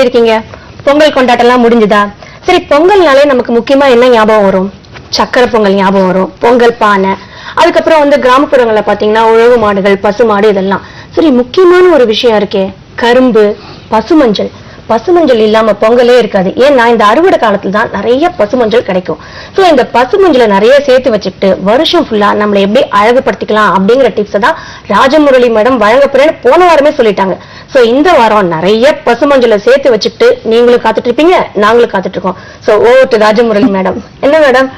எப்படி இருக்கீங்க? பொங்கல் கொண்டாட்டம்லாம் முடிஞ்சுதா? சரி பொங்கல்னாலே நமக்கு முக்கியமா என்ன ஞாபகம் வரும்? சக்கரை பொங்கல் ஞாபகம் வரும். பொங்கல் பானை. அதுக்கப்புறம் வந்து கிராமப்புறங்களில் பாத்தீங்கன்னா உழவு மாடுகள் பசு மாடு இதெல்லாம். சரி முக்கியமான ஒரு விஷயம் இருக்கே. கரும்பு பசுமஞ்சள். பசுமஞ்சள் இல்லாம பொங்கலே இருக்காது. ஏன்னா இந்த அறுவடை காலத்துல தான் நிறைய பசுமஞ்சள் கிடைக்கும். சோ இந்த பசுமஞ்சளை நிறைய சேர்த்து வச்சுக்கிட்டு வருஷம் ஃபுல்லா நம்மளை எப்படி அழகுபடுத்திக்கலாம் அப்படிங்கிற டிப்ஸை தான் ராஜமுரளி மேடம் வழங்க போறேன்னு போன வாரமே சொல்லிட்டாங்க. சோ இந்த வாரம் நிறைய பசுமஞ்சளை சேர்த்து வச்சுக்கிட்டு நீங்களும் காத்துட்டு இருப்பீங்க நாங்களும் காத்துட்டு இருக்கோம். So over to Rajamurali madam என்ன மேடம்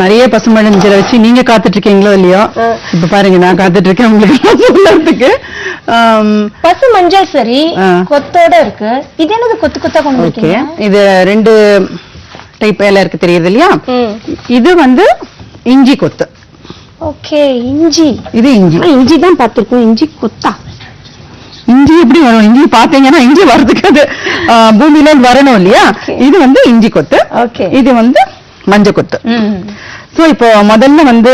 நிறைய பசுமஞ்சளை வச்சு நீங்க காத்துட்டு இருக்கீங்களோ இல்லையோ. இப்ப பாருங்க நான் காத்துட்டு இருக்கேன் உங்களுக்கு பசு மஞ்சள் சரி. கொத்தோட இருக்கு. இது என்னது கொத்து கொத்தா கொண்டு ஓகே. இது ரெண்டு டைப் இலை இருக்கு தெரியுது இல்லையா? இது வந்து இஞ்சி கொத்து. ஓகே இஞ்சி. இது இஞ்சி. இஞ்சி தான் பார்த்திருக்கோம். இஞ்சி கொத்தா. இஞ்சி எப்படி வரும் இஞ்சி பாத்தீங்கன்னா இஞ்சி வரதுக்கு அது பூமியில வரணும் இல்லையா. இது வந்து இஞ்சி கொத்து. ஓகே. இது வந்து மஞ்சள் கொத்து ஸோ இப்போ முதல்ல வந்து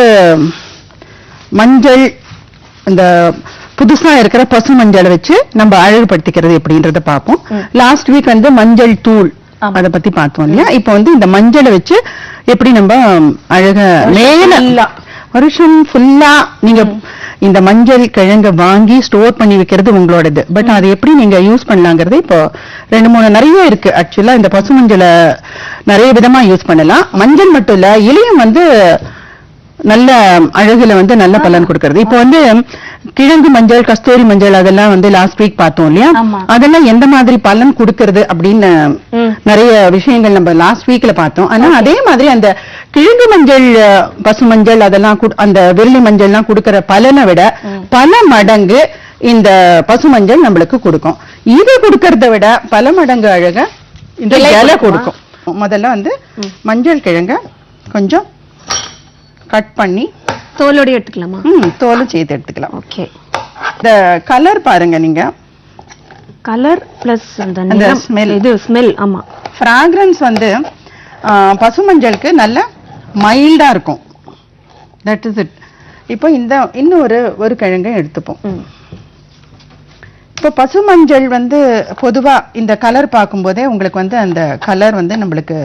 மஞ்சள் இந்த புதுசா இருக்கிற பசு மஞ்சளை வச்சு நம்ம அழகுபடுத்திக்கிறது எப்படின்றத பார்ப்போம். லாஸ்ட் வீக் வந்து மஞ்சள் தூள். அத பத்தி பார்த்தோம் இல்லையா இப்போ வந்து இந்த மஞ்சளை வச்சு எப்படி நம்ம அழக மேல. வருஷம் ஃபுல்லா நீங்க இந்த மஞ்சள் கிழங்க வாங்கி ஸ்டோர் பண்ணி வைக்கிறது உங்களோடது. பட் அது எப்படி நீங்க யூஸ் பண்ணலாங்கிறது இப்போ ரெண்டு மூணு நிறைய இருக்கு. ஆக்சுவலா இந்த பசு மஞ்சளை நிறைய விதமா யூஸ் பண்ணலாம். மஞ்சள் மட்டும் இல்ல இலையும் வந்து நல்ல அழகுல வந்து நல்ல பலன் கொடுக்கறது. இப்போ வந்து கிழங்கு மஞ்சள் கஸ்தூரி மஞ்சள் அதெல்லாம் வந்து லாஸ்ட் வீக் பார்த்தோம் இல்லையா. அதெல்லாம் எந்த மாதிரி பலன் கொடுக்கறது அப்படின்னு. நிறைய விஷயங்கள் நம்ம லாஸ்ட் வீக்ல பார்த்தோம். ஆனா அதே மாதிரி அந்த கிழங்கு மஞ்சள் பசு மஞ்சள் அதெல்லாம் குடு- அந்த வெள்ளி மஞ்சள்லாம் கொடுக்கிற பலனை விட பல மடங்கு இந்த பசு மஞ்சள் நம்மளுக்கு கொடுக்கும். இது கொடுக்கறத விட பல மடங்கு அழக இந்த இலை? கொடுக்கும்? முதல்ல வந்து மஞ்சள் கிழங்க கொஞ்சம் கட் பண்ணி தோலோட எடுத்துக்கலாமா? ம், தோலும் சேர்த்து எடுத்துக்கலாம். ஓகே. இந்த கலர் பாருங்க நீங்க. கலர் பிளஸ் அந்த smell. இது ஸ்மெல் ஆமா. ஃப்ராக்ரன்ஸ் வந்து பசுமஞ்சளுக்கு நல்ல மைல்டா இருக்கும். தட் இஸ் இட் இப்போ இந்த இன்னும் ஒரு ஒரு கிழங்கை எடுத்துப்போம். இப்போ பசுமஞ்சள் வந்து பொதுவா இந்த கலர் பார்க்கும்போதே உங்களுக்கு வந்து அந்த கலர் வந்து நம்மளுக்கு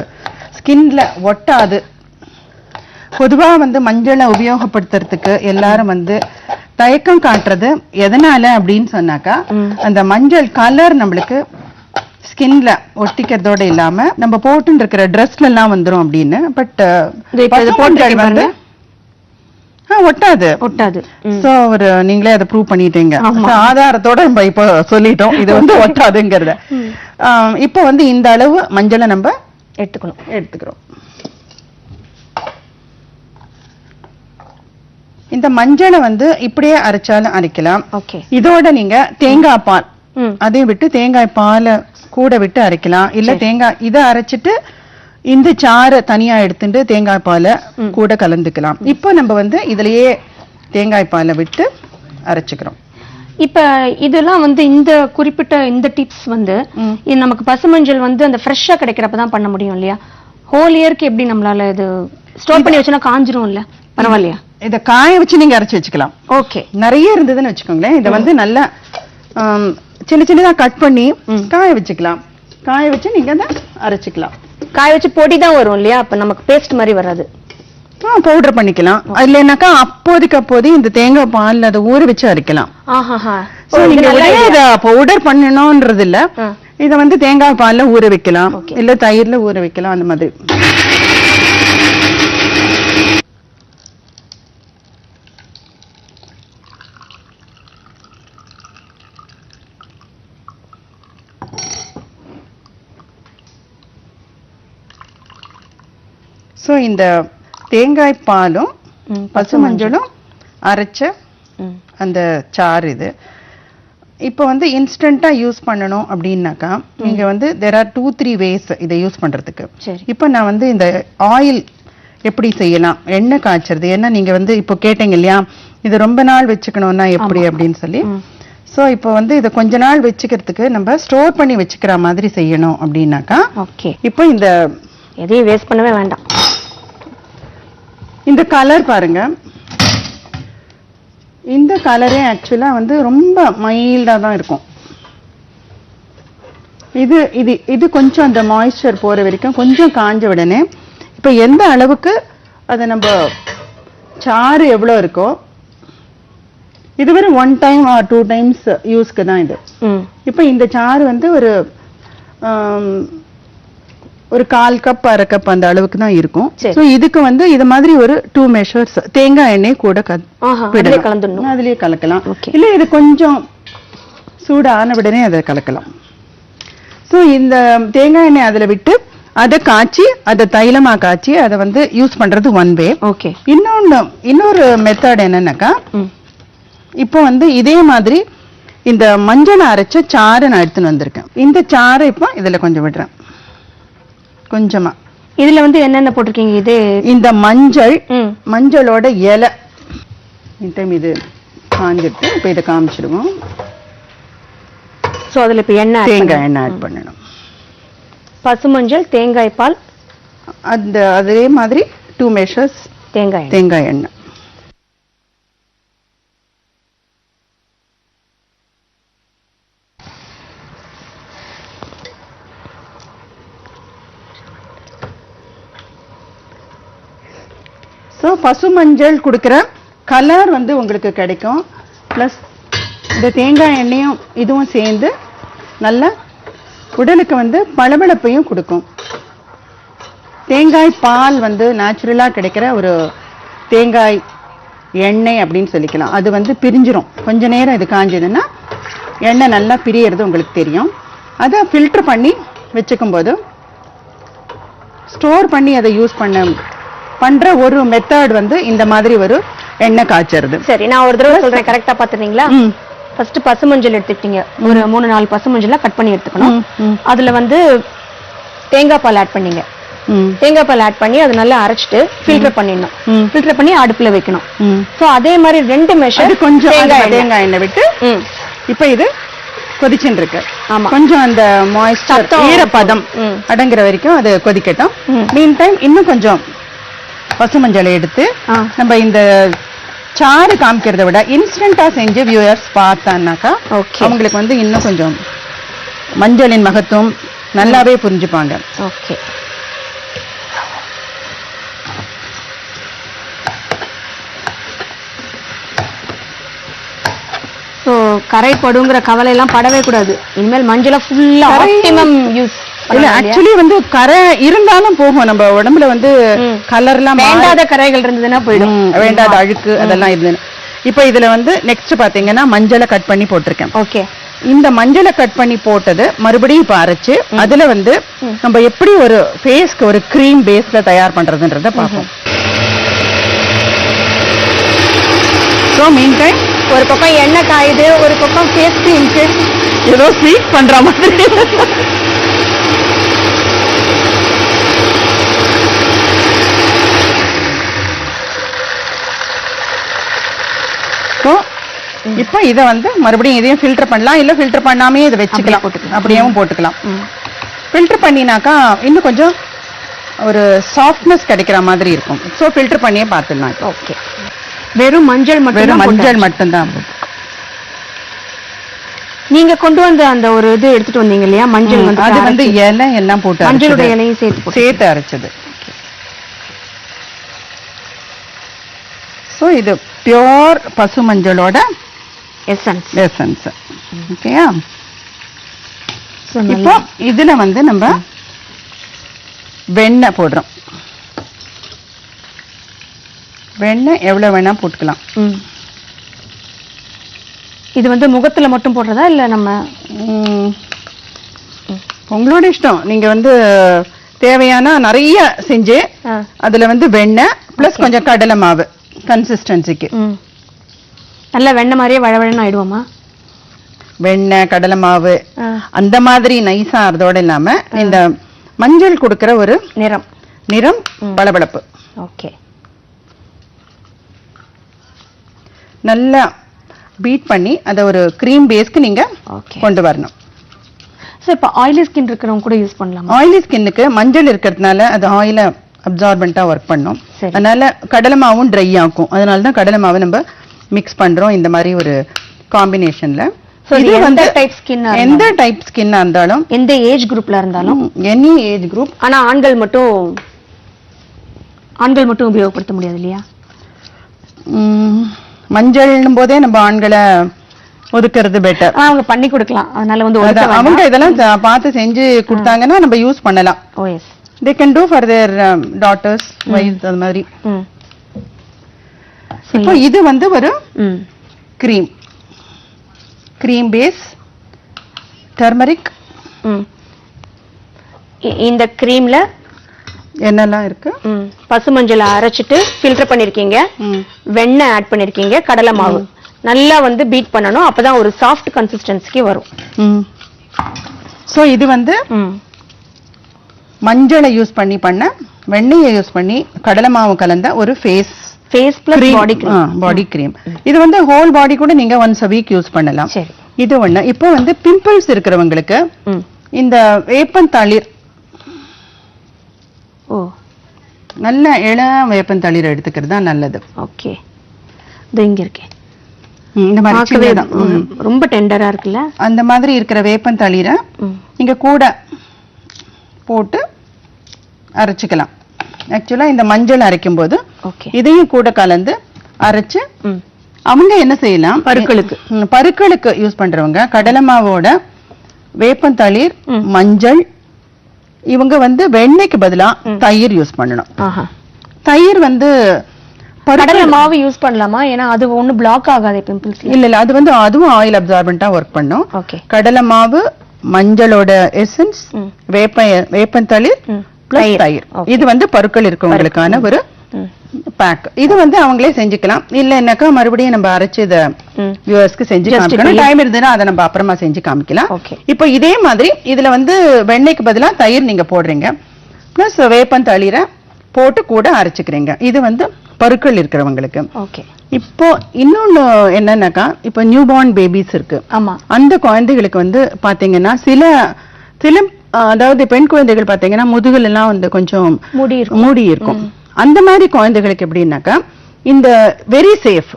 ஸ்கின்ல ஒட்டாது. பொதுவா வந்து மஞ்சளை உபயோகப்படுத்துறதுக்கு எல்லாரும் வந்து தயக்கம் காட்டுறது எதனால அப்படின்னு சொன்னாக்கா. அந்த மஞ்சள் கலர் நம்மளுக்கு ஸ்கின்ல ஒட்டிக்கிறதோட இல்லாம நம்ம போட்டு இருக்கிற ட்ரெஸ்ல எல்லாம் வந்துரும் அப்படின்னு. பட் போட்டுருக்கேன் வந்து ஒட்டாது. ஒட்டாது. சோ ஒரு நீங்களே அதை ப்ரூவ் பண்ணிட்டீங்க. ஆதாரத்தோட நம்ம இப்போ சொல்லிட்டோம். இது வந்து ஒட்டாதுங்கிறத. இப்போ வந்து இந்த அளவு மஞ்சளை நம்ம எடுத்துக்கணும். எடுத்துக்கிறோம். இந்த மஞ்சளை வந்து இப்படியே அரைச்சாலும் அரைக்கலாம். ஓகே இதோட நீங்க தேங்காய் பால். அதையும் விட்டு தேங்காய் பாலை கூட விட்டு அரைக்கலாம். இல்ல தேங்காய் இதை அரைச்சிட்டு இந்த சாறை தனியா எடுத்துட்டு தேங்காய் பாலை கூட கலந்துக்கலாம். இப்போ நம்ம வந்து இதுலயே தேங்காய் பாலை விட்டு அரைச்சுக்கிறோம். இப்ப இதெல்லாம் வந்து இந்த குறிப்பிட்ட இந்த டிப்ஸ் வந்து நமக்கு பசுமஞ்சள் வந்து அந்த ஃப்ரெஷ்ஷா கிடைக்கிறப்ப தான் பண்ண முடியும் இல்லையா? ஹோல் இயர்க்கு எப்படி நம்மளால இது ஸ்டோர் பண்ணி வச்சோன்னா காஞ்சிரும் இல்ல பரவாயில்லையா? இத காய வச்சு நீங்க அரைச்சு வச்சுக்கலாம். ஓகே. நிறைய இருந்ததுன்னு வச்சுக்கோங்களேன். இதை வந்து நல்லா சின்ன சின்னதா கட் பண்ணி காய வச்சுக்கலாம். காய வச்சு நீங்க அதை அரைச்சுக்கலாம். காய வச்சு பொடி தான் வரும் இல்லையா? அப்ப நமக்கு பேஸ்ட் மாதிரி வராது. பவுடர் பண்ணிக்கலாம். இல்லைன்னாக்கா அப்போதைக்கு அப்போது இந்த தேங்காய் பால்ல அதை ஊற வச்சு அரைக்கலாம். பவுடர் பண்ணணும்ன்றது இல்ல ஆ. இத வந்து தேங்காய் பால்ல ஊற வைக்கலாம். இல்ல தயிர்ல ஊற வைக்கலாம். அந்த மாதிரி. சோ இந்த தேங்காய் பாலும் ம், பசுமஞ்சளும் அரைச்ச. அந்த சாறு இது. இப்போ வந்து இன்ஸ்டன்ட்டா யூஸ் பண்ணணும் அப்படின்னாக்கா நீங்க வந்து there are two three ways இதை யூஸ் பண்றதுக்கு. சரி. இப்போ நான் வந்து இந்த ஆயில் எப்படி செய்யலாம் எண்ணெய் காய்ச்சறது ஏன்னா நீங்க வந்து இப்போ கேட்டீங்க இல்லையா இது ரொம்ப நாள் வச்சுக்கணும்னா எப்படி அப்படின்னு சொல்லி. சோ இப்போ வந்து இதை கொஞ்ச நாள் வச்சுக்கிறதுக்கு நம்ம ஸ்டோர் பண்ணி வச்சுக்கிற மாதிரி செய்யணும் அப்படின்னாக்கா ஓகே. இப்போ இந்த எதையும் வேஸ்ட் பண்ணவே வேண்டாம். இந்த கலர் பாருங்க. இந்த கலரே ஆக்சுவலா வந்து ரொம்ப மைல்டா தான் இருக்கும். இது இது இது கொஞ்சம் அந்த மாய்ஸ்சர் போற வரைக்கும் கொஞ்சம் காஞ்ச உடனே இப்போ எந்த அளவுக்கு அதை நம்ம சாறு எவ்வளோ இருக்கோ இது வெறும் one time or two times யூஸ்க்கு தான் இது. இப்போ இந்த சாறு வந்து ஒரு ஒரு கால் கப் அரை கப் அந்த அளவுக்கு தான் இருக்கும். ஸோ இதுக்கு வந்து இது மாதிரி ஒரு டூ மெஷர்ஸ் தேங்காய் எண்ணெய் கூட கலந்துடணும். அதுலயே கலக்கலாம். இல்ல இது கொஞ்சம் சூடான உடனே அதை கலக்கலாம். ஸோ இந்த தேங்காய் எண்ணெய் அதுல விட்டு அதை காய்ச்சி அதை தைலமா காய்ச்சி அதை வந்து யூஸ் பண்றது ஒன் வே ஓகே இன்னொன்னு இன்னொரு மெத்தட் என்னன்னாக்கா இப்போ வந்து இதே மாதிரி இந்த மஞ்சள் அரைச்ச சாறை நான் எடுத்துன்னு வந்திருக்கேன். இந்த சாறை இப்போ இதுல கொஞ்சம் விடுறேன். கொஞ்சமா. இதுல வந்து என்னென்ன போட்டிருக்கீங்க இது? இந்த மஞ்சள் மஞ்சளோட இலை. இந்த இது காஞ்சிட்டு இப்போ இதை காமிச்சிடுவோம். சோ அதுல இப்ப எண்ணெய் தேங்காய். எண்ணெய் ஆட் பண்ணணும். பசுமஞ்சள் தேங்காய் பால் அந்த அதே மாதிரி டூ மெஷர்ஸ் தேங்காய். தேங்காய் எண்ணெய். ஸோ பசு மஞ்சள் கொடுக்குற கலர் வந்து உங்களுக்கு கிடைக்கும். ப்ளஸ் இந்த தேங்காய் எண்ணெயும் இதுவும் சேர்ந்து நல்ல உடலுக்கு வந்து பளபளப்பையும் கொடுக்கும். தேங்காய் பால் வந்து நேச்சுரலாக கிடைக்கிற ஒரு தேங்காய் எண்ணெய் அப்படின்னு சொல்லிக்கலாம். அது வந்து பிரிஞ்சிரும். கொஞ்ச நேரம் இது காஞ்சதுன்னா எண்ணெய் நல்லா பிரியறது உங்களுக்கு தெரியும். அதை ஃபில்டர் பண்ணி வச்சுக்கும் போது ஸ்டோர் பண்ணி அதை யூஸ் பண்ண பண்ற ஒரு மெத்தட் வந்து இந்த மாதிரி ஒரு எண்ணெய் காய்ச்சறது. சரி நான் ஒரு தடவை சொல்றேன். கரெக்டா பாத்துறீங்களா ஃபர்ஸ்ட் பசுமஞ்சள் எடுத்துக்கிட்டீங்க. ஒரு மூணு நாலு பசுமஞ்சள கட் பண்ணி எடுத்துக்கணும். அதுல வந்து தேங்காய் பால் ஆட் பண்ணீங்க. தேங்காய் பால் ஆட் பண்ணி அது நல்லா அரைச்சிட்டு ஃபில்டர் பண்ணிடணும். ஃபில்டர் பண்ணி அடுப்புல வைக்கணும். சோ அதே மாதிரி ரெண்டு மெஷர் கொஞ்சம் தேங்காய் எண்ணெய். விட்டு இப்போ இது கொதிச்சுட்டு இருக்கு ஆமா. கொஞ்சம் அந்த மாய்ஸ்டர் ஈரப்பதம். அடங்குற வரைக்கும் அது கொதிக்கட்டும். மீன் டைம் இன்னும் கொஞ்சம் பசுமஞ்சளை எடுத்து ஆ. நம்ம இந்த சாறு காமிக்கிறத விட இன்ஸ்டன்டா செஞ்சு வியூயர்ஸ் பார்த்தான்னாக்கா. அவங்களுக்கு வந்து இன்னும் கொஞ்சம் மஞ்சளின் மகத்துவம் நல்லாவே புரிஞ்சுப்பாங்க. ஓகே சோ கரை படுங்கிற கவலை எல்லாம் படவே கூடாது. இனிமேல் மஞ்சள ஃபுல்லா கரை- ஆப்டிமம் யூஸ் இல்ல ஆக்சுவலி வந்து கரை இருந்தாலும் போகும். நம்ம உடம்புல வந்து. கலர்லாம் வேண்டாத கரைகள் இருந்ததுன்னா போயிடும். வேண்டாத அழுக்கு அதெல்லாம் இருந்தது இப்போ இதுல வந்து நெக்ஸ்ட் பாத்தீங்கன்னா மஞ்சளை கட் பண்ணி போட்டிருக்கேன். ஓகே. இந்த மஞ்சளை கட் பண்ணி போட்டது மறுபடியும் இப்ப அரைச்சு அதுல வந்து நம்ம எப்படி ஒரு ஃபேஸ்க்கு ஒரு க்ரீம் பேஸ்ல தயார் பண்றதுன்றத பார்ப்போம். ஸோ மீன் டைம் ஒரு பக்கம் எண்ணெய் காயுது ஒரு பக்கம் ஃபேஸ் கிரீம்க்கு ஏதோ ஸ்வீட் பண்ற மாதிரி ஸோ இப்போ இதை வந்து மறுபடியும் இதையும் ஃபில்டர் பண்ணலாம். இல்ல ஃபில்டர் பண்ணாமே இதை வச்சுக்கலாம். போட்டுக்கலாம். அப்படியேவும் போட்டுக்கலாம். ஃபில்டர் பண்ணினாக்கா இன்னும் கொஞ்சம் ஒரு சாஃப்ட்னஸ் கிடைக்கிற மாதிரி இருக்கும். ஸோ ஃபில்டர் பண்ணியே பார்த்துடலாம். ஓகே வெறும் மஞ்சள் மட்டும் வெறும் மஞ்சள். மட்டும்தான் நீங்க கொண்டு வந்த அந்த ஒரு இது எடுத்துட்டு வந்தீங்க இல்லையா? மஞ்சள் வந்து அது வந்து. இலை எல்லாம் போட்டு மஞ்சளோட. இலையும் சேர்த்து சேர்த்து அரைச்சது. ஸோ இது பியோர் பசு மஞ்சளோட எசன்ஸ் எசன்ஸ் ஓகேயா இப்போ இதுல வந்து நம்ம வெண்ணெய் போடுறோம். வெண்ணெய் எவ்வளவு வேணா போட்டுக்கலாம். இது வந்து முகத்துல மட்டும் போடுறதா இல்ல நம்ம உங்களோட இஷ்டம். நீங்க வந்து தேவையான நிறைய செஞ்சு அதுல வந்து வெண்ணெய் பிளஸ் கொஞ்சம் கடலை மாவு கன்சிஸ்டன்சிக்கு. நல்ல வெண்ணெய் மாதிரியே வழவழன்னு ஆயிடுவோமா? வெண்ணெய் கடலை மாவு அந்த மாதிரி நைஸா ஆறதோட இல்லாம இந்த மஞ்சள் கொடுக்கிற ஒரு நிறம். நிறம் பளபளப்பு. ஓகே. நல்லா பீட் பண்ணி அதை ஒரு க்ரீம் பேஸ்க்கு நீங்க கொண்டு வரணும். சோ இப்போ ஆயிலி ஸ்கின் இருக்கிறவங்க கூட யூஸ் பண்ணலாமா? ஆயிலி ஸ்கின்னுக்கு மஞ்சள் இருக்கிறதுனால அது ஆயில அப்சார்பண்டா ஒர்க் பண்ணும். சரி. அதனால கடலை மாவும் ட்ரை ஆக்கும். அதனால தான் கடலை மாவை நம்ம மிக்ஸ் பண்றோம் இந்த மாதிரி ஒரு காம்பினேஷன்ல இது வந்து skin ஆ எந்த. டைப் ஸ்கின்னா இருந்தாலும் எந்த ஏஜ் குரூப்ல இருந்தாலும். எனி ஏஜ் குரூப் ஆனா ஆண்கள் மட்டும் ஆண்கள் மட்டும் உபயோகப்படுத்த முடியாது இல்லையா? மஞ்சள்னும் போதே நம்ம ஆண்களை ஒதுக்குறது பெட்டர் அவங்க பண்ணி கொடுக்கலாம். அதனால வந்து அவங்க. இதெல்லாம் பார்த்து செஞ்சு கொடுத்தாங்கன்னா நம்ம யூஸ் பண்ணலாம். ஓ yes they can do for their daughters wife அது மாதிரி. இப்போ இது வந்து ஒரு ம். cream. Cream பேஸ் டர்மரிக் இந்த கிரீம்ல என்னெல்லாம் இருக்கு? பசுமஞ்சளை அரைச்சிட்டு ஃபில்டர் பண்ணிருக்கீங்க. வெண்ணெய் ஆட் பண்ணிருக்கீங்க. கடலை மாவு. நல்லா வந்து பீட் பண்ணணும். அப்பதான் ஒரு சாஃப்ட் கன்சிஸ்டன்சிக்கு வரும். ஸோ இது வந்து மஞ்சளை யூஸ் பண்ணி பண்ண வெண்ணெயை யூஸ் பண்ணி கடலை மாவு கலந்த ஒரு face face plus body cream body cream இது வந்து ஹோல் பாடி கூட நீங்க ஒன்ஸ் அ வீக் யூஸ் பண்ணலாம். சரி. இது ஒண்ணு. இப்போ வந்து பிம்பிள்ஸ் இருக்கிறவங்களுக்கு இந்த வேப்பந்தளிர் ஓ. நல்ல இளம் வேப்பந்தளிர் எடுத்துக்கிறது தான் நல்லது. ஓகே. இது இங்க இருக்கே ம், இந்த மாதிரி. ரொம்ப டெண்டரா இருக்குல்ல? அந்த மாதிரி இருக்கிற வேப்பந்தளிரை ம். நீங்க கூட போட்டு அரைச்சிக்கலாம். ஆக்சுவலா இந்த மஞ்சள் அரைக்கும் போது இதையும் கூட கலந்து அரைச்சு அவங்க என்ன செய்யலாம்? பருக்களுக்கு. பருக்களுக்கு யூஸ் பண்றவங்க கடலை மாவோட வேப்பந்தளிர். மஞ்சள் இவங்க வந்து வெண்ணெய்க்கு பதிலா தயிர் யூஸ் பண்ணணும். தயிர் வந்து கடலை மாவு யூஸ் பண்ணலாமா? ஏன்னா அது ஒண்ணு பிளாக் ஆகாதே பிம்பிள்ஸ் இல்ல இல்ல அது வந்து அதுவும் ஆயில் அப்சார்பண்டா ஒர்க் பண்ணும். ஓகே. கடலை மாவு மஞ்சளோட எசன்ஸ். வேப்ப வேப்பந்தளிர் தயிர். இது வந்து பருக்கள் இருக்கவங்களுக்கான ஒரு பேக் இது வந்து அவங்களே செஞ்சுக்கலாம். இல்லைன்னாக்கா மறுபடியும் நம்ம அரைச்சு இத வியூவர்ஸ்க்கு செஞ்சு காமிக்கணும். டைம் இருந்ததுன்னா அதை நம்ம அப்புறமா செஞ்சு காமிக்கலாம். இப்போ இதே மாதிரி இதுல வந்து வெண்ணெய்க்கு பதிலா தயிர் நீங்க போடுறீங்க. பிளஸ் வேப்பந்தளிரை போட்டு கூட அரைச்சுக்கிறீங்க. இது வந்து பருக்கள் இருக்கிறவங்களுக்கு. ஓகே இப்போ இன்னொன்னு என்னன்னாக்கா இப்போ நியூ பார்ன் பேபிஸ் இருக்கு. ஆமா. அந்த குழந்தைகளுக்கு வந்து பாத்தீங்கன்னா சில சில அதாவது பெண் குழந்தைகள் பாத்தீங்கன்னா முதுகுல எல்லாம் வந்து கொஞ்சம் முடி இருக்கும். மூடி இருக்கும். அந்த மாதிரி குழந்தைகளுக்கு எப்படின்னாக்கா இந்த வெரி சேஃப்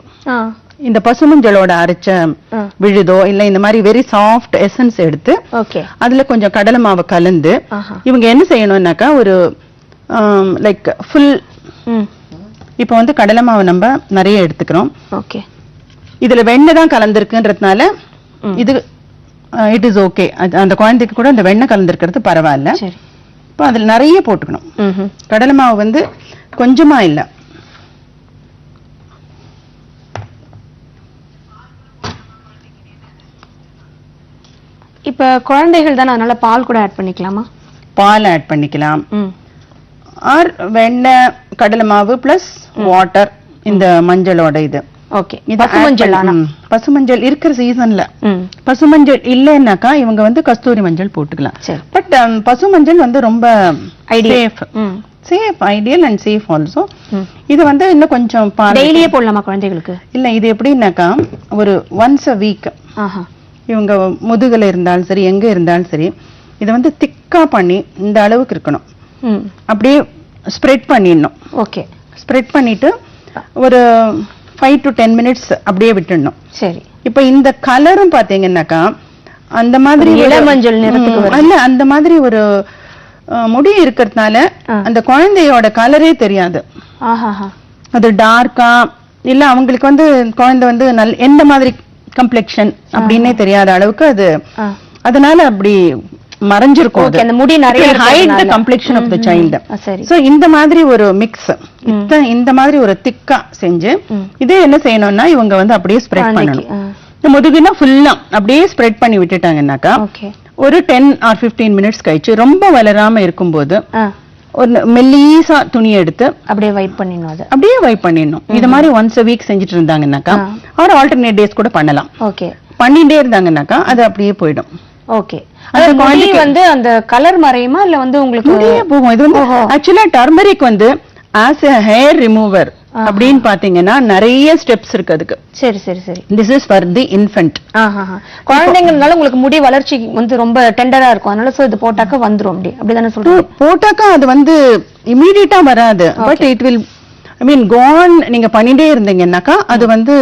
இந்த பசுமஞ்சளோட அரைச்ச. விழுதோ இல்ல இந்த மாதிரி வெரி சாஃப்ட் எசன்ஸ் எடுத்து அதுல கொஞ்சம் கடலை மாவை கலந்து இவங்க என்ன செய்யணும்னாக்கா ஒரு லைக் ஃபுல் இப்போ வந்து கடலை மாவு நம்ம நிறைய எடுத்துக்கிறோம். ஓகே. இதுல வெண்ணெய் தான் கலந்துருக்குன்றதுனால இது இட் இஸ் ஓகே அந்த குழந்தைக்கு கூட இந்த வெண்ணெய் கலந்துருக்கிறது பரவாயில்ல. இப்போ அதுல நிறைய போட்டுக்கணும். கடலை மாவு வந்து கொஞ்சமா இல்ல. இப்ப குழந்தைகள் தானே அதனால பால் கூட ஆட் பண்ணிக்கலாமா? பால் ஆட் பண்ணிக்கலாம். ஆர் வெண்ணெய் கடலை மாவு பிளஸ் வாட்டர் இந்த மஞ்சளோட இது. ஓகே. பசுமஞ்சள் இருக்கிற சீசன்ல பசுமஞ்சள் இல்லைன்னாக்கா இவங்க வந்து கஸ்தூரி மஞ்சள் போட்டுக்கலாம். பட் பசுமஞ்சள் வந்து ரொம்ப idea safe safe ideal and safe also இது வந்து இன்னும் கொஞ்சம் டெய்லியே போடலாமா குழந்தைகளுக்கு? இல்ல இது எப்படின்னாக்கா ஒரு ஒன்ஸ் அ வீக் இவங்க முதுகுல இருந்தாலும் சரி எங்க இருந்தாலும் சரி இதை வந்து திக்கா பண்ணி இந்த அளவுக்கு இருக்கணும். அப்படியே ஸ்ப்ரெட் பண்ணிடணும். ஓகே. ஸ்ப்ரெட் பண்ணிட்டு ஒரு ஃபைவ் டு டென் மினிட்ஸ் அப்படியே விட்டுடணும். சரி. இப்போ இந்த கலரும் பாத்தீங்கன்னாக்கா அந்த மாதிரி. இல்ல அந்த மாதிரி ஒரு முடி இருக்கிறதுனால. அந்த குழந்தையோட கலரே தெரியாது. அது டார்க்கா இல்ல அவங்களுக்கு வந்து குழந்தை வந்து நல் எந்த மாதிரி கம்ப்ளெக்ஷன் அப்படின்னே தெரியாத அளவுக்கு அது அதனால அப்படி மறைஞ்சிருக்கும் அந்த முடி நிறைய hide the. Complexion of the child so இந்த மாதிரி ஒரு மிக்ஸ் இந்த மாதிரி ஒரு திக்கா செஞ்சு. இதே என்ன செய்யணும்னா இவங்க வந்து அப்படியே ஸ்ப்ரெட் பண்ணணும். முதுகுனா ஃபுல்லா அப்படியே ஸ்ப்ரெட் பண்ணி விட்டுட்டாங்கன்னாக்கா ஒரு டென் ஆர் 15 மினிட்ஸ் கழிச்சு ரொம்ப வளராம இருக்கும்போது ஒரு மெல்லீசா துணி எடுத்து அப்படியே வைப் பண்ணிடணும் அதை. அப்படியே வைப் பண்ணிடணும். இது மாதிரி ஒன்ஸ் a வீக் செஞ்சுட்டு இருந்தாங்கன்னாக்கா. அவர் ஆல்டர்னேட் டேஸ் கூட பண்ணலாம். ஓகே. பண்ணிட்டே இருந்தாங்கன்னாக்கா அது அப்படியே போயிடும். ஓகே. அது வந்து அந்த கலர் மறையுமா? இல்ல வந்து உங்களுக்கு போகும். இது வந்து. ஆக்சுவலா டர்மரிக் வந்து ஆஸ் a ஹேர் ரிமூவர் அப்படின்னு பாத்தீங்கன்னா நிறைய ஸ்டெப்ஸ் இருக்கு அதுக்கு. சரி சரி சரி. This is for the infant. குழந்தைங்கனால உங்களுக்கு முடி வளர்ச்சி வந்து ரொம்ப டெண்டரா இருக்கும். அதனால சோ இது போட்டாக்க வந்துரும் அப்படி. அப்படிதானே சொல்றீங்க? போட்டாக்கா அது வந்து இமீடியட்டா வராது. But it will I mean gone நீங்க பண்ணிட்டே இருந்தீங்கன்னாக்கா அது வந்து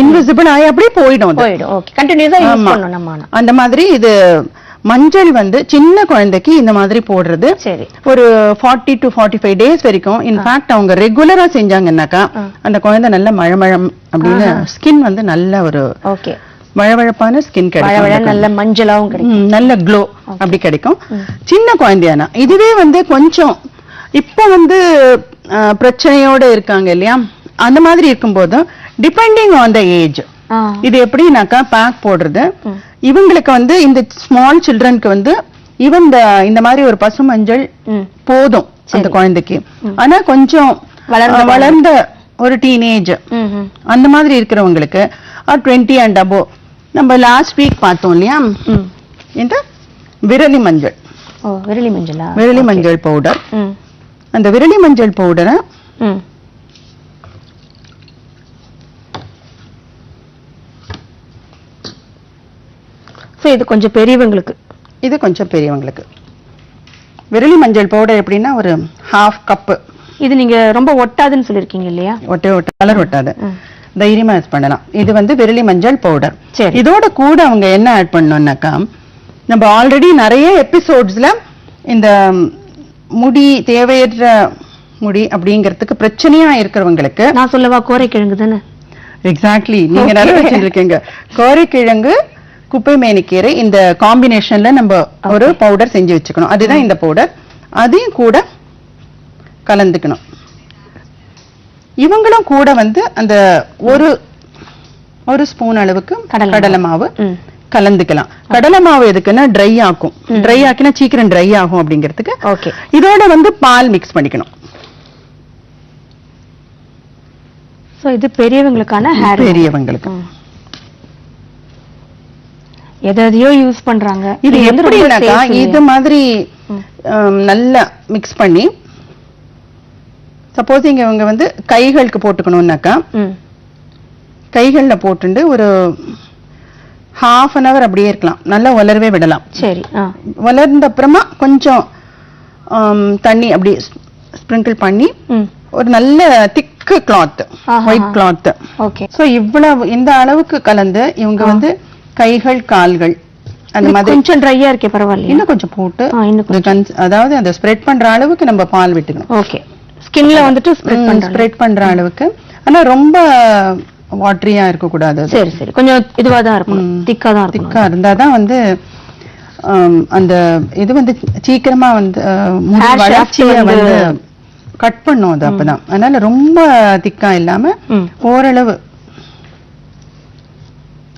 இன்விசிபிள் ஆகி அப்படியே போயிடும். போயிடும். ஓகே கண்டினியூஸா யூஸ். பண்ணணும் நம்ம. அந்த மாதிரி இது மஞ்சள் வந்து சின்ன குழந்தைக்கு இந்த மாதிரி போடுறது. ஒரு forty to forty five days வரைக்கும் இன்ஃபேக்ட் அவங்க ரெகுலரா செஞ்சாங்கன்னாக்கா. அந்த குழந்தை நல்ல மழமழம் அப்படின்னு ஸ்கின் வந்து நல்ல ஒரு ஓகே. மழவழப்பான ஸ்கின் கிடைக்கும் நல்ல மஞ்சளாவும் கிடைக்கும். நல்ல க்ளோ அப்படி கிடைக்கும். சின்ன குழந்தையானா இதுவே வந்து கொஞ்சம் இப்போ வந்து பிரச்சனையோட இருக்காங்க இல்லையா? அந்த மாதிரி இருக்கும்போது டிபெண்டிங் ஆன் த ஏஜ் இது எப்படின்னாக்கா பேக் போடுறது. இவங்களுக்கு வந்து இந்த ஸ்மால் சில்ட்ரனுக்கு வந்து ஈவன் இந்த மாதிரி ஒரு பசு மஞ்சள் போதும் அந்த குழந்தைக்கு. ஆனா கொஞ்சம் வளர்ந்த ஒரு டீனேஜ் அந்த மாதிரி இருக்கிறவங்களுக்கு டுவெண்ட்டி அண்ட் அபோ நம்ம லாஸ்ட் வீக் பார்த்தோம் இல்லையா? இந்த விரலி மஞ்சள். விரலி மஞ்சளா? விரலி மஞ்சள் பவுடர் அந்த விரலி மஞ்சள் பவுடரை ஸோ இது கொஞ்சம் பெரியவங்களுக்கு. இது கொஞ்சம் பெரியவங்களுக்கு. விரலி மஞ்சள் பவுடர் எப்படின்னா ஒரு ஹாஃப் கப்பு இது நீங்க ரொம்ப ஒட்டாதுன்னு சொல்லிருக்கீங்க இல்லையா? ஒட்டே ஒட்ட கலர் ஒட்டாது. தைரியமா யூஸ் பண்ணலாம். இது வந்து விரலி மஞ்சள் பவுடர் சரி. இதோட கூட அவங்க என்ன ஆட் பண்ணோம்னாக்கா நம்ம ஆல்ரெடி நிறைய எபிசோட்ஸ்ல இந்த முடி தேவையற்ற முடி அப்படிங்கிறதுக்கு பிரச்சனையா இருக்கிறவங்களுக்கு நான் சொல்லவா கோரைக்கிழங்கு தானே? எக்ஸாக்ட்லி நீங்க நல்லா வச்சிருக்கீங்க. கோரைக்கிழங்கு குப்பை மேனிக்கீரை இந்த காம்பினேஷன்ல நம்ம ஒரு பவுடர் செஞ்சு வச்சுக்கணும். அதுதான் இந்த பவுடர் அதையும் கூட கலந்துக்கணும். இவங்களும் கூட வந்து அந்த ஒரு ஒரு ஸ்பூன் அளவுக்கு கடலை மாவு. கலந்துக்கலாம். கடலை மாவு எதுக்குன்னா ட்ரை ஆக்கும். ட்ரை ஆக்கினா சீக்கிரம் ட்ரை ஆகும் அப்படிங்கிறதுக்கு ஓகே இதோட வந்து பால் மிக்ஸ் பண்ணிக்கணும். ஸோ இது பெரியவங்களுக்கான பெரியவங்களுக்கு. எதையோ யூஸ் பண்றாங்க. இது safe. இது? மாதிரி நல்லா மிக்ஸ் பண்ணி சப்போஸ் இங்க இவங்க வந்து கைகளுக்கு போட்டுக்கணும்னாக்கா கைகள்ல போட்டுண்டு ஒரு ஹாஃப் அன் அவர் அப்படியே இருக்கலாம். நல்லா வளரவே விடலாம். சரி வளர்ந்த அப்புறமா கொஞ்சம் தண்ணி அப்படி ஸ்ப்ரிங்கிள் பண்ணி ஒரு நல்ல thick cloth. White cloth okay. So இவ்வளவு இந்த அளவுக்கு கலந்து இவங்க வந்து கைகள் கால்கள். அந்த மாதிரி கொஞ்சம் ட்ரையா இருக்கே பரவாயில்லையா? இன்னும் கொஞ்சம் போட்டு அதாவது அதை ஸ்ப்ரெட் பண்ற அளவுக்கு நம்ம பால் விட்டுக்கணும். ஓகே. ஸ்கின்ல வந்துட்டு ஸ்ப்ரெட் பண்ற அளவுக்கு. ஆனா ரொம்ப வாட்டரியா இருக்க கூடாது. சரி சரி. கொஞ்சம் இதுவா தான் இருக்கும். திக்கா தான் திக்கா இருந்தாதான் வந்து ஆம், அந்த இது வந்து சீக்கிரமா வந்து வளர்ச்சியை வந்து- வந்து கட் பண்ணும் அது அப்பதான். அதனால ரொம்ப திக்கா இல்லாம ஓரளவு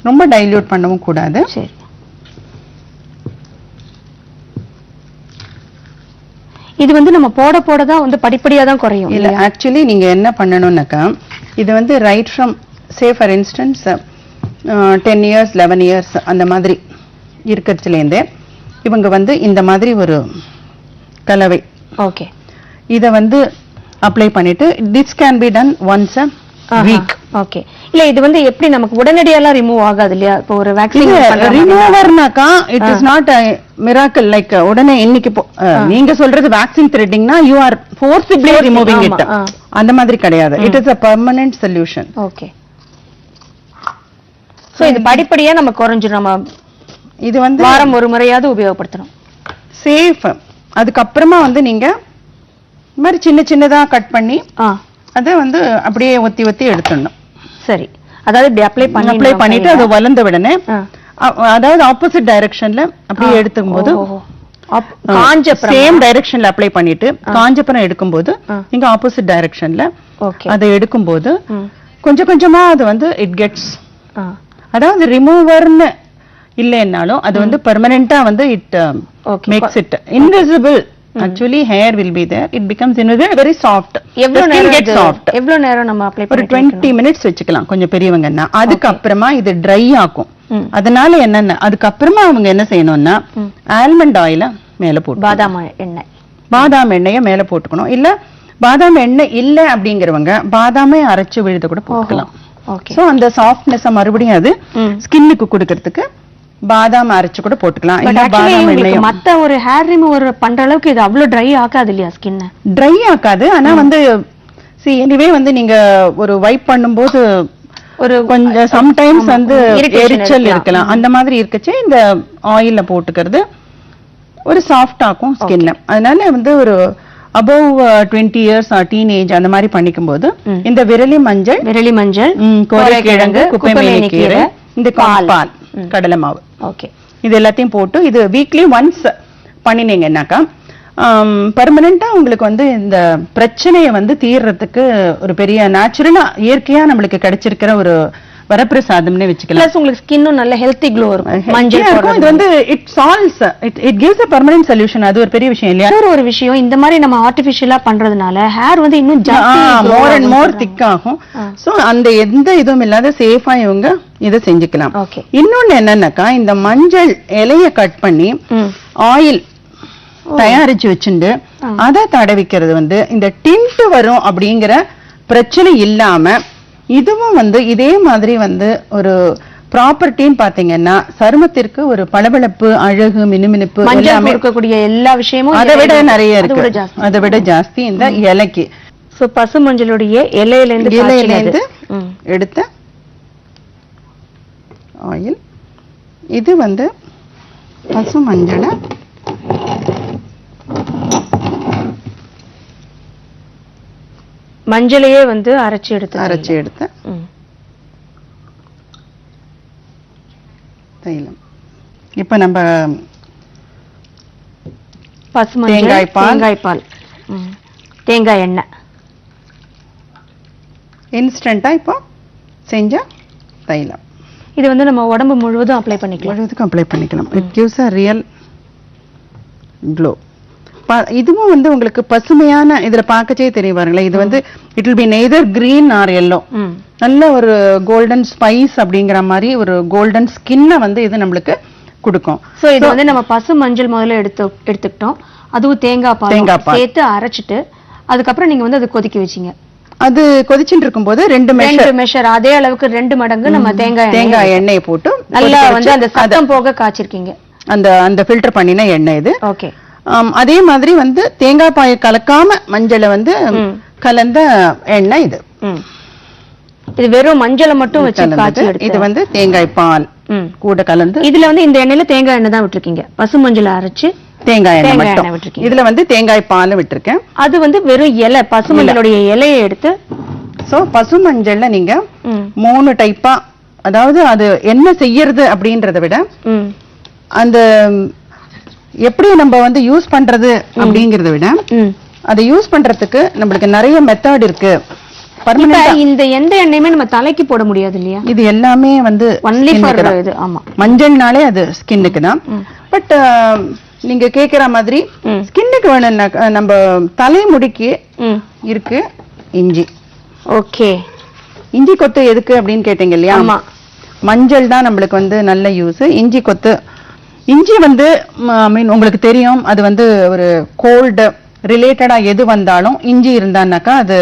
ரொம்ப டைல்யூட் பண்ணவும் கூடாது. சரி. இது வந்து நம்ம போட போட தான் வந்து படிப்படியா தான் குறையும். இல்ல ஆக்சுவலி நீங்க என்ன பண்ணணும்னாக்கா இது வந்து right from say for instance ten years eleven years அந்த மாதிரி இருக்கிறதுலேருந்தே இவங்க வந்து இந்த மாதிரி ஒரு கலவை. ஓகே இத வந்து அப்ளை பண்ணிட்டு this can be done once a week okay இல்ல இது வந்து எப்படி நமக்கு உடனடியெல்லாம் ரிமூவ் ஆகாது இல்லையா இப்போ ஒரு waxing ரிமூவர்னாக்கா it is not miracle like உடனே இன்னைக்கு நீங்க சொல்றது waxing த்ரெட்டிங்னா you are forcibly removing it. அந்த மாதிரி கிடையாது. It is a permanent solution okay so இது படிப்படியா நம்ம குறைஞ்சிரும். நம்ம இது வந்து வாரம் ஒரு முறையாவது உபயோகப்படுத்தணும். சேஃப் அதுக்கப்புறமா வந்து நீங்க இந்த மாதிரி சின்ன சின்னதா கட் பண்ணி அதை வந்து அப்படியே ஒத்தி ஒத்தி எடுத்துடணும். சரி. அதாவது இப்படி அப்ளை பண்ணி அப்ளை பண்ணிட்டு அது வளர்ந்த உடனே அதாவது ஆப்போசிட் டைரக்ஷன்ல அப்படியே எடுத்துக்கும் போது சேம் டைரக்ஷன்ல அப்ளை பண்ணிட்டு காஞ்சப்புறம் எடுக்கும்போது. நீங்க ஆப்போசிட் டைரக்ஷன்ல அதை எடுக்கும்போது. கொஞ்சம் கொஞ்சமா அது வந்து இட் கெட்ஸ் அதாவது ரிமூவர்னு இல்லைன்னாலும் அது வந்து பெர்மனண்டா வந்து it. Makes it invisible actually hair will be there it becomes invisible very soft எவ்வளவு நேரம் கெட் சாஃப்ட் எவ்வளவு நேரம் நம்ம அப்ளை ஒரு பண்ணி டுவெண்ட்டி மினிட்ஸ் வச்சுக்கலாம். கொஞ்சம் பெரியவங்கன்னா. அதுக்கப்புறமா இது ட்ரை ஆக்கும். ம். அதனால என்னென்ன? அதுக்கப்புறமா அவங்க என்ன செய்யணும்னா. ஆல்மண்ட் ஆயில மேல போட்டு பாதாம் எண்ணெய். பாதாம் எண்ணெயை மேல போட்டுக்கணும். இல்ல பாதாம் எண்ணெய் இல்ல அப்படிங்கிறவங்க பாதாமே அரைச்சு விழுத கூட போட்டுக்கலாம். ஓகே சோ அந்த சாஃப்ட்னஸ் மறுபடியும் அது. ஸ்கின்னுக்கு கொடுக்கறதுக்கு பாதாம் அரைச்சு கூட போட்டுக்கலாம். மத்த ஒரு ஹேர் ரிமூவர் பண்ற அளவுக்கு இது அவ்வளவு ட்ரை ஆகாது இல்லையா ஸ்கின்ன ட்ரை ஆக்காது ஆனா வந்து சி எனிவே வந்து நீங்க ஒரு வைப் பண்ணும்போது ஒரு கொஞ்சம் சம்டைம்ஸ் வந்து எரிச்சல் இருக்கலாம். அந்த மாதிரி இருக்கச்சே இந்த ஆயில்ல போட்டுக்கிறது ஒரு சாஃப்ட் ஆக்கும் ஸ்கின்ல அதனால வந்து ஒரு அபவ் டுவெண்ட்டி இயர்ஸ் டீனேஜ் அந்த மாதிரி பண்ணிக்கும் போது. இந்த விரலி மஞ்சள் விரலி மஞ்சள் ம், கோரைக்கிழங்கு குப்பைமேனி குப்பைமேனி கீரை இந்த பால். கடலை மாவு. ஓகே. இது எல்லாத்தையும் போட்டு இது வீக்லி ஒன்ஸ் பண்ணினீங்கன்னாக்கா பர்மனண்டா உங்களுக்கு வந்து இந்த பிரச்சனையை வந்து தீர்றதுக்கு ஒரு பெரிய நேச்சுரலா இயற்கையா நம்மளுக்கு கிடைச்சிருக்கிற ஒரு வரப்பிரசாதம்னே வச்சுக்கலாம். பிளஸ் உங்களுக்கு ஸ்கின்னும் நல்ல ஹெல்த்தி க்ளோ இருக்கும். மஞ்சள் இருக்கும். இது வந்து it solves it it gives a permanent solution அது ஒரு பெரிய விஷயம் இல்லையா? இன்னொரு ஒரு விஷயம் இந்த மாதிரி நம்ம ஆர்டிபிஷியலா பண்றதுனால ஹேர் வந்து இன்னும் மோர் அண்ட் மோர். திக் ஆகும். சோ அந்த எந்த இதுவும் இல்லாத சேஃபா இவங்க இதை செஞ்சுக்கலாம். இன்னொன்னு என்னன்னாக்கா இந்த மஞ்சள் இலைய கட் பண்ணி ஆயில் தயாரிச்சு வச்சுண்டு. அதை தடவிக்கிறது வந்து இந்த டிண்ட் வரும் அப்படிங்கிற பிரச்சனை இல்லாம இதுவும் வந்து இதே மாதிரி வந்து ஒரு ப்ராப்பர்ட்டின்னு பாத்தீங்கன்னா சருமத்திற்கு ஒரு பளபளப்பு அழகு மினுமினுப்பு எல்லாமே கொடுக்கக்கூடிய எல்லா விஷயமும் அதை விட நிறைய இருக்கு. அதை விட ஜாஸ்தி. இந்த இலைக்கு. சோ பசு மஞ்சளுடைய இலையில இருந்து இலையில. இருந்து. எடுத்த ஆயில் இது வந்து பசு மஞ்சளை மஞ்சளையே வந்து அரைச்சு எடுத்து அரைச்சு எடுத்த. தைலம். இப்ப நம்ம பசு மஞ்சள் தேங்காய் பால். தேங்காய் பால். தேங்காய் எண்ணெய். இன்ஸ்டண்டா இப்போ செஞ்ச தைலம். இது வந்து நம்ம உடம்பு முழுவதும் அப்ளை பண்ணிக்கலாம். முழுவதுக்கும் அப்ளை பண்ணிக்கலாம். It gives a real glow இதுவும் வந்து உங்களுக்கு பசுமையான இதுல பார்க்கச்சே தெரியும் பாருங்களேன் இது வந்து it will be neither green or yellow. நல்ல ஒரு கோல்டன் ஸ்பைஸ் அப்படிங்கிற மாதிரி ஒரு கோல்டன் ஸ்கின்னை வந்து இது நம்மளுக்கு கொடுக்கும். சோ இது வந்து நம்ம பசு மஞ்சள் முதல்ல எடுத்து எடுத்துக்கிட்டோம். அதுவும் தேங்காய் பால் தேங்காய் பால். சேர்த்து அரைச்சிட்டு அதுக்கப்புறம் நீங்க வந்து அது கொதிக்க வச்சீங்க. அது கொதிச்சுட்டு இருக்கும்போது ரெண்டு ரெண்டு மெஷர் மெஷர் அதே அளவுக்கு ரெண்டு மடங்கு நம்ம தேங்காய் தேங்காய் எண்ணெயை போட்டு நல்லா வந்து அந்த சத்தம் போக காய்ச்சிருக்கீங்க. அந்த அந்த ஃபில்டர் பண்ணின எண்ணெய் இது. ஓகே அதே மாதிரி வந்து தேங்காய் பாயை கலக்காம மஞ்சளை வந்து. கலந்த எண்ணெய் இது. இது வெறும் மஞ்சளை மட்டும் வச்சு. காய்ச்சி இது வந்து தேங்காய் பால் கூட கலந்து. இதுல வந்து இந்த எண்ணெயில தேங்காய் எண்ணெய் தான் விட்டுருக்கீங்க. பசு மஞ்சள் அரைச்சு தேங்காய் எண்ணெய் மட்டும். விட்டிருக்கீங்க. இதுல வந்து தேங்காய் பால் விட்டிருக்கேன். அது வந்து வெறும் இலை பசு மஞ்சளுடைய இலையை எடுத்து. சோ பசு மஞ்சள்ல நீங்க மூணு டைப்பா அதாவது அது என்ன செய்யறது அப்படின்றத விட அந்த எப்படி நம்ம வந்து யூஸ் பண்றது அப்படிங்கறத விட அதை யூஸ் பண்றதுக்கு நம்மளுக்கு நிறைய மெத்தட் இருக்கு. இந்த எந்த எண்ணெயுமே நம்ம தலைக்கு போட முடியாது இல்லையா? இது எல்லாமே வந்து ஒன்லி. இது ஆமா. மஞ்சள்னாலே அது ஸ்கின்னுக்கு தான். பட் நீங்க கேக்குற மாதிரி. ஸ்கின்னுக்கு வேணும்னா நம்ம தலைமுடிக்கு இருக்கு இஞ்சி. ஓகே. இஞ்சி கொத்து எதுக்கு அப்படின்னு கேட்டீங்க இல்லையா? ஆமா. மஞ்சள் தான் நம்மளுக்கு வந்து நல்ல யூஸ் இஞ்சி கொத்து இஞ்சி வந்து மீன் உங்களுக்கு தெரியும் அது வந்து ஒரு கோல்டு ரிலேட்டடா எது வந்தாலும் இஞ்சி இருந்தான்னாக்கா அது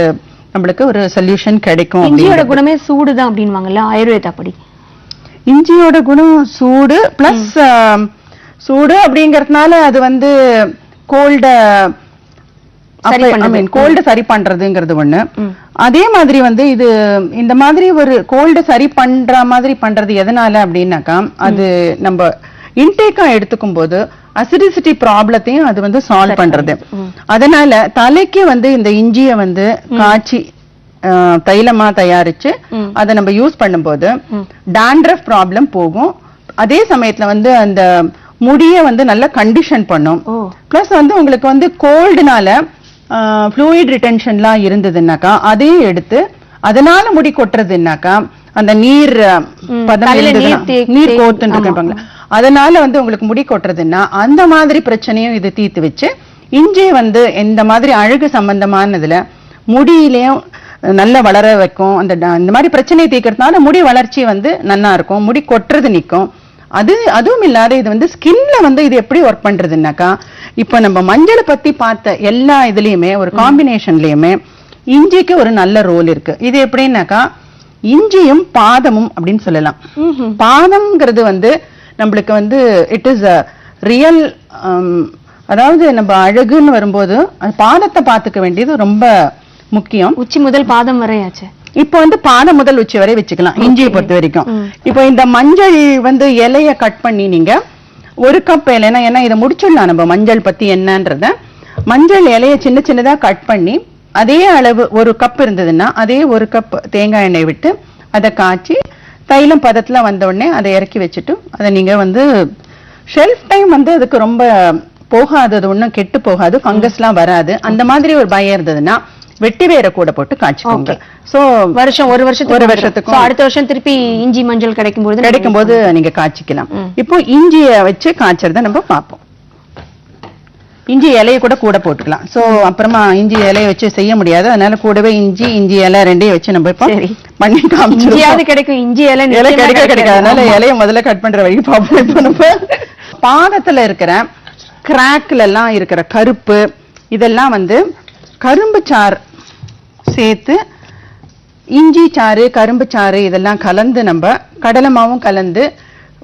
நம்மளுக்கு ஒரு சொல்யூஷன் கிடைக்கும் இஞ்சியோட. குணமே சூடுதான் அப்படின்வாங்கல்ல ஆயுர்வேதா படி இஞ்சியோட குணம் சூடு பிளஸ் சூடு அப்படிங்கறதுனால அது வந்து கோல்ட. கோல்டு சரி பண்றதுங்கிறது ஒண்ணு. அதே மாதிரி வந்து இது இந்த மாதிரி ஒரு கோல்டு சரி பண்ற மாதிரி பண்றது எதனால அப்படின்னாக்கா அது நம்ம இன்டேக்கா எடுத்துக்கும் போது அசிடிசிட்டி ப்ராப்ளத்தையும் அது வந்து சால்வ் பண்றது. அதனால தலைக்கு வந்து இந்த இஞ்சிய வந்து காய்ச்சி தைலமா தயாரிச்சு. அதை நம்ம யூஸ் பண்ணும்போது. டாண்ட்ரஃப் ப்ராப்ளம் போகும் அதே சமயத்துல வந்து அந்த முடிய வந்து நல்ல கண்டிஷன் பண்ணும் பிளஸ் வந்து உங்களுக்கு வந்து கோல்டுனால ஃப்ளூயிட் ரிட்டென்ஷன்லாம் இருந்ததுன்னாக்கா அதையும் எடுத்து அதனால முடி கொட்டுறதுன்னாக்கா அந்த நீர் நீர். இருப்பாங்க அதனால வந்து உங்களுக்கு முடி கொட்டுறதுன்னா அந்த மாதிரி பிரச்சனையும் இது தீர்த்து வச்சு இஞ்சி வந்து இந்த மாதிரி அழகு சம்பந்தமானதுல முடியிலையும் நல்ல வளர வைக்கும். அந்த இந்த மாதிரி பிரச்சனையை தீர்க்கறதுனால முடி வளர்ச்சி வந்து நல்லா இருக்கும். முடி கொட்டுறது நிக்கும். அது அதுவும் இல்லாத இது வந்து ஸ்கின்ல வந்து இது எப்படி ஒர்க் பண்றதுன்னாக்கா இப்ப நம்ம மஞ்சளை பத்தி பார்த்த எல்லா இதுலயுமே ஒரு காம்பினேஷன்லயுமே இஞ்சிக்கு ஒரு நல்ல ரோல் இருக்கு. இது எப்படின்னாக்கா இஞ்சியும் பாதமும் அப்படின்னு சொல்லலாம். பாதம்ங்கிறது வந்து நம்மளுக்கு வந்து இட் இஸ் ரியல் அதாவது நம்ம அழகுன்னு வரும்போது பாதத்தை பார்த்துக்க வேண்டியது ரொம்ப முக்கியம். உச்சி முதல் பாதம் வரையாச்சு. இப்போ வந்து பாதம் முதல் உச்சி வரை வச்சுக்கலாம் இஞ்சியை பொறுத்த வரைக்கும். இப்போ இந்த மஞ்சள் வந்து இலைய கட் பண்ணி நீங்க ஒரு கப் இலைனா ஏன்னா இதை முடிச்சிடலாம் நம்ம மஞ்சள் பத்தி என்னன்றத மஞ்சள் இலைய சின்ன சின்னதா கட் பண்ணி அதே அளவு ஒரு கப் இருந்ததுன்னா அதே ஒரு கப் தேங்காய் எண்ணெய் விட்டு அதை காய்ச்சி தைலம் பதத்துல வந்த உடனே அதை இறக்கி வச்சுட்டு அதை நீங்க வந்து ஷெல்ஃப் டைம் வந்து அதுக்கு ரொம்ப போகாது அது ஒண்ணும் கெட்டு போகாது ஃபங்கஸ்லாம் வராது. அந்த மாதிரி ஒரு பயம் இருந்ததுன்னா வெட்டி வேற கூட போட்டு காய்ச்சிக்கோங்க. சோ வருஷம் ஒரு வருஷத்துக்கு ஒரு So, அடுத்த வருஷம் திருப்பி இஞ்சி மஞ்சள் கிடைக்கும் போது கிடைக்கும் போது நீங்க காய்ச்சிக்கலாம். இப்போ இஞ்சிய வச்சு காய்ச்சறத நம்ம பார்ப்போம். இஞ்சி இலைய கூட கூட போட்டுக்கலாம். சோ அப்புறமா இஞ்சி இலைய வச்சு செய்ய முடியாது. அதனால கூடவே இஞ்சி இஞ்சி இலை ரெண்டையும் வச்சு நம்ம இப்போ. பண்ணி காமிச்சிருவோம். கிடைக்கும். இஞ்சி இலை இலை கிடைக்க கிடைக்காது. அதனால. இலைய முதல்ல கட் பண்ற வழி பார்ப்போம். இப்போ நம்ம பாதத்துல இருக்கிற கிராக்ல எல்லாம் இருக்கிற கருப்பு இதெல்லாம் வந்து கரும்பு சாறு சேர்த்து இஞ்சி சாறு கரும்பு சாறு இதெல்லாம் கலந்து நம்ம கடலை மாவும் கலந்து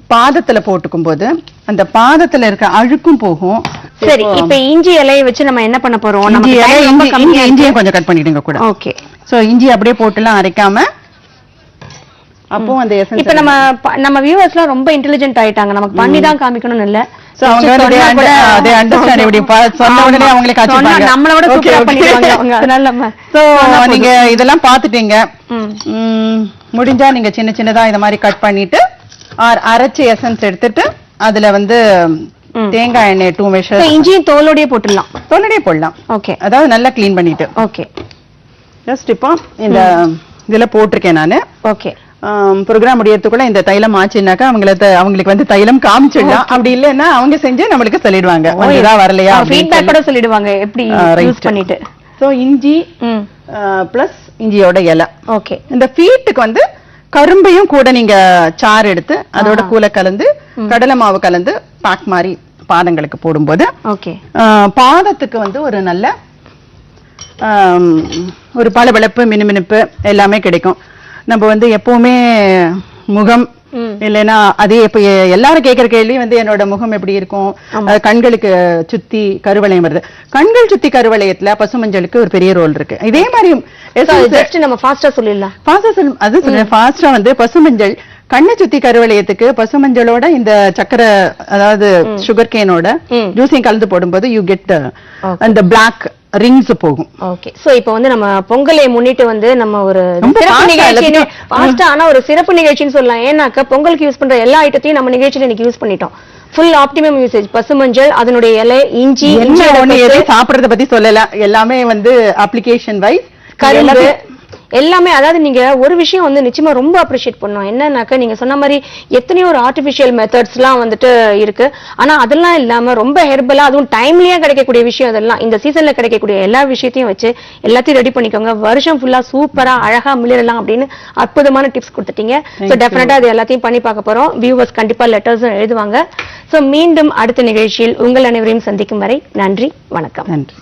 பாதத்துல போட்டுக்கும் போது அந்த பாதத்துல இருக்க அழுக்கும் போகும். சரி இப்ப இஞ்சி இலையை வச்சு நம்ம என்ன பண்ண போறோம் இஞ்சி இலை, இஞ்சி- இஞ்சியை. கொஞ்சம் கட் பண்ணிடுங்க கூட ஓகே சோ இஞ்சி அப்படியே போட்டுலாம் அரைக்காம அப்போ அந்த essence இப்ப நம்ம நம்ம வியூவர்ஸ்லாம் ரொம்ப இன்டெலிஜென்ட் ஆயிட்டாங்க நமக்கு பண்ணி தான் காமிக்கணும்னு இல்ல So, அவங்க they understand இப்படி சொன்ன உடனே ஆமா. அவங்களே காய்ச்சிப்பாங்க. சொன்னா நம்மள விட சூப்பரா. பண்ணிடுவாங்க அவங்க அதனால போதும். நீங்க இதெல்லாம் பாத்துட்டீங்க முடிஞ்சா நீங்க சின்ன சின்னதா இந்த மாதிரி கட் பண்ணிட்டு ஆர் அரைச்சு எசன்ஸ் எடுத்துட்டு அதுல வந்து. தேங்காய் எண்ணெய் டூ மெஷர் இஞ்சியும் தோலோடயே போட்டுடலாம். தொல்லடே போடலாம். ஓகே. அதாவது நல்லா க்ளீன் பண்ணிட்டு. ஓகே. ஜஸ்ட் இப்போ இந்த இதுல போட்டிருக்கேன் நானு. ஓகே. ப்ரோக்ராம் முடியறதுக்குள்ள இந்த தைலம் ஆச்சுனாக்கா அவங்களுக்கு அவங்களுக்கு வந்து தைலம் காமிச்சிடலாம். அப்படி இல்லைன்னா அவங்க செஞ்சு நம்மளுக்கு சொல்லிடுவாங்க. வந்துதா வரலையா? ஃபீட்பேக் கூட சொல்லிடுவாங்க. எப்படி. யூஸ் பண்ணிட்டு. சோ இஞ்சி பிளஸ் இஞ்சியோட இலை. ஓகே. இந்த ஃபீட்டுக்கு வந்து கரும்பையும் கூட நீங்க சாறு எடுத்து அதோட கூல கலந்து கடலை மாவு கலந்து பாக் மாதிரி பாதங்களுக்கு போடும்போது ஓகே பாதத்துக்கு வந்து ஒரு நல்ல ஒரு பளபளப்பு மினுமினுப்பு எல்லாமே கிடைக்கும். நம்ம வந்து எப்பவுமே முகம். இல்லைன்னா அதே இப்ப எல்லாரும் கேட்கிற கேள்வி வந்து என்னோட முகம் எப்படி இருக்கும்? அது கண்களுக்கு சுத்தி கருவளையம் வருது. கண்கள் சுத்தி கருவளையத்துல பசுமஞ்சளுக்கு ஒரு பெரிய ரோல் இருக்கு. இதே மாதிரி நம்ம ஃபாஸ்டா சொல்லிடலாம். ஃபாஸ்டா சொல் அது ஃபாஸ்டா வந்து பசுமஞ்சள் கண்ணை சுத்தி கருவளையத்துக்கு பசுமஞ்சளோட இந்த சக்கரை அதாவது சுகர் கேனோட. ஜூஸையும் கலந்து போடும்போது யூ கெட் அந்த பிளாக் ரிங்ஸ் போகும். ஓகே சோ இப்போ வந்து நம்ம பொங்கலை முன்னிட்டு வந்து நம்ம ஒரு சிறப்பு நிகழ்ச்சின்னு ஃபாஸ்டா ஆனா ஒரு சிறப்பு நிகழ்ச்சின்னு சொல்லலாம். ஏன்னாக்க பொங்கலுக்கு யூஸ் பண்ற எல்லா ஐட்டத்தையும் நம்ம நிகழ்ச்சியில இன்னைக்கு யூஸ் பண்ணிட்டோம். ஃபுல் ஆப்டிமம் யூசேஜ் பசுமஞ்சள் அதனுடைய இலை இஞ்சி என்ன ஒண்ணு எதையும் சாப்பிடறத பத்தி சொல்லல. எல்லாமே வந்து அப்ளிகேஷன் வைஸ் கரும்பு எல்லாமே அதாவது நீங்க ஒரு விஷயம் வந்து நிச்சயமா ரொம்ப அப்ரிஷியேட் பண்ணோம் என்னன்னாக்க நீங்க சொன்ன மாதிரி எத்தனையோ ஒரு ஆர்டிபிஷியல் மெத்தட்ஸ்லாம் வந்துட்டு இருக்கு. ஆனா அதெல்லாம் இல்லாம ரொம்ப ஹெர்பலா அதுவும் டைம்லயே கிடைக்கக்கூடிய விஷயம் அதெல்லாம் இந்த சீசன்ல கிடைக்கக்கூடிய எல்லா விஷயத்தையும் வச்சு எல்லாத்தையும் ரெடி பண்ணிக்கோங்க. வருஷம் ஃபுல்லா சூப்பரா அழகா மிளிரலாம் அப்படின்னு அற்புதமான டிப்ஸ் கொடுத்துட்டீங்க. ஸோ டெஃபினட்டா அது எல்லாத்தையும் பண்ணி பார்க்க போறோம். வியூவர்ஸ் கண்டிப்பா லெட்டர்ஸ் எழுதுவாங்க. ஸோ மீண்டும் அடுத்த நிகழ்ச்சியில் உங்கள் அனைவரையும் சந்திக்கும் வரை நன்றி வணக்கம். நன்றி.